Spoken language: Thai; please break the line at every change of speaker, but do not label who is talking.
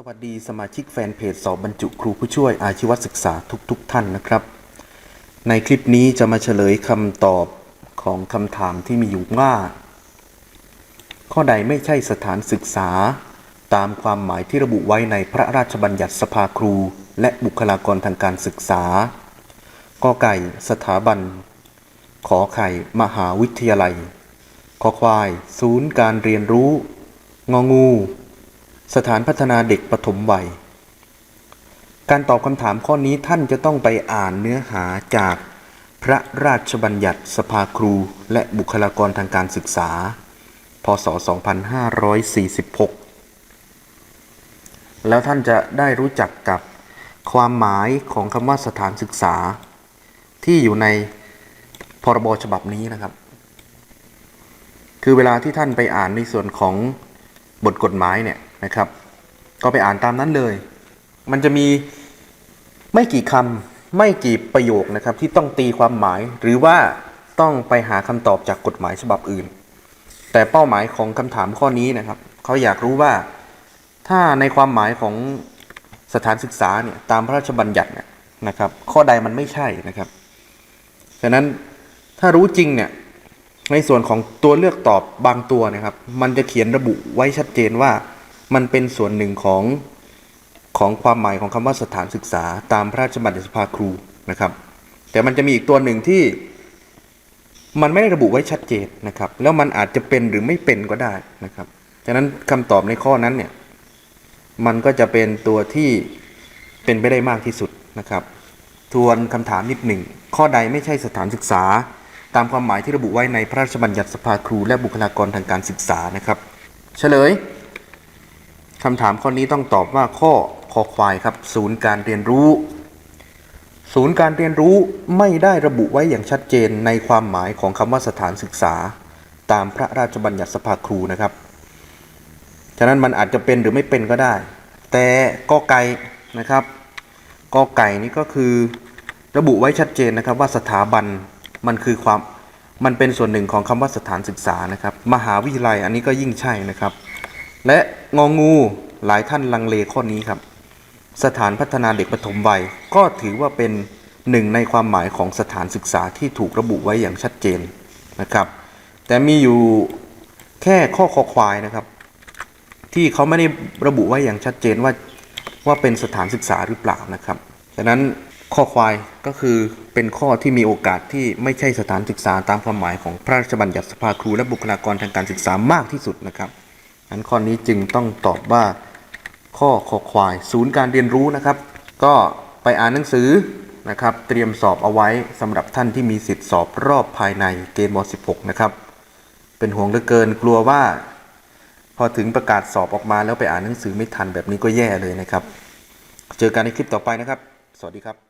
สวัสดีสมาชิกแฟนเพจสอบบรรจุครูผู้ช่วยอาชีวศึกษาทุกๆทท่านนะครับ ในคลิปนี้จะมาเฉลยคำตอบของคำถามที่มีอยู่ว่า ข้อใดไม่ใช่สถานศึกษา ตามความหมายที่ระบุไว้ในพระราชบัญญัติสภาครู และบุคลากรทางการศึกษากอไก่ สถาบัน ขอไข่ มหาวิทยาลัย ขอควาย ศูนย์การเรียนรู้ งองู สถานพัฒนาเด็กปฐมวัย การตอบคำถามข้อนี้ท่านจะต้องไปอ่านเนื้อหาจากพระราชบัญญัติสภาครูและบุคลากรทางการศึกษา พศ 2546 แล้วท่านจะได้รู้จักกับความหมายของคำว่าสถานศึกษา ที่อยู่ในพรบฉบับนี้นะครับ คือเวลาที่ท่านไปอ่านในส่วนของบทกฎหมายเนี่ย นะครับ ก็ไปอ่านตามนั้นเลย มันจะมีไม่กี่คำไม่กี่ประโยคนะครับ ที่ต้องตีความหมายหรือว่าต้องไปหาคำตอบจากกฎหมายฉบับอื่น แต่เป้าหมายของคำถามข้อนี้นะครับเขาอยากรู้ว่าถ้าในความหมายของสถานศึกษาเนี่ยตามพระราชบัญญัติเนี่ยนะครับ ข้อใดมันไม่ใช่นะครับฉะนั้นถ้ารู้จริงเนี่ยในส่วนของตัวเลือกตอบบางตัวนะครับ มันจะเขียนระบุไว้ชัดเจนว่า มันเป็นส่วนหนึ่งของของความหมายของคำว่าสถานศึกษาตามพระราชบัญญัติสภาครูนะครับ แต่มันจะมีอีกตัวหนึ่งที่มันไม่ได้ระบุไว้ชัดเจนนะครับ แล้วมันอาจจะเป็นหรือไม่เป็นก็ได้นะครับฉะนั้นคำตอบในข้อนั้นเนี่ยมันก็จะเป็นตัวที่เป็นไปได้มากที่สุดนะครับ ทวนคำถามนิดหนึ่งข้อใดไม่ใช่สถานศึกษา ตามความหมายที่ระบุไว้ในพระราชบัญญัติสภาครูและบุคลากรทางการศึกษานะครับ เฉลย คำถามข้อนี้ต้องตอบว่าข้อคอควายครับ ศูนย์การเรียนรู้ ศูนย์การเรียนรู้ไม่ได้ระบุไว้อย่างชัดเจนในความหมายของคำว่าสถานศึกษา ตามพระราชบัญญัติสภาครูนะครับ ฉะนั้นมันอาจจะเป็นหรือไม่เป็นก็ได้ แต่กอไก่นะครับกอไก่นี่ก็คือระบุไว้ชัดเจนนะครับว่าสถาบันมันคือความมันเป็นส่วนหนึ่งของคำว่าสถานศึกษานะครับ มหาวิทยาลัยอันนี้ก็ยิ่งใช่นะครับ และงองูหลายท่านลังเลข้อนี้ครับ สถานพัฒนาเด็กปฐมวัยก็ถือว่าเป็นหนึ่งในความหมายของสถานศึกษาที่ถูกระบุไว้อย่างชัดเจนนะครับ แต่มีอยู่แค่ข้อคอควายนะครับ ที่เขาไม่ได้ระบุไว้อย่างชัดเจนว่าว่าเป็นสถานศึกษาหรือเปล่านะครับฉะนั้นข้อควายก็คือเป็นข้อที่มีโอกาสที่ไม่ใช่สถานศึกษาตามความหมายของพระราชบัญญัติสภาครูและบุคลากรทางการศึกษามากที่สุดนะครับ นั้นข้อนี้จึงต้องตอบว่าข้อคอควาย ศูนย์การเรียนรู้นะครับ ก็ไปอ่านหนังสือนะครับ เตรียมสอบเอาไว้สำหรับท่านที่มีสิทธิ์สอบรอบภายในเกณฑ์ม .16 นะครับ เป็นห่วงเหลือเกินกลัวว่า พอถึงประกาศสอบออกมาแล้วไปอ่านหนังสือไม่ทันแบบนี้ก็แย่เลยนะครับ เจอกันในคลิปต่อไปนะครับ สวัสดีครับ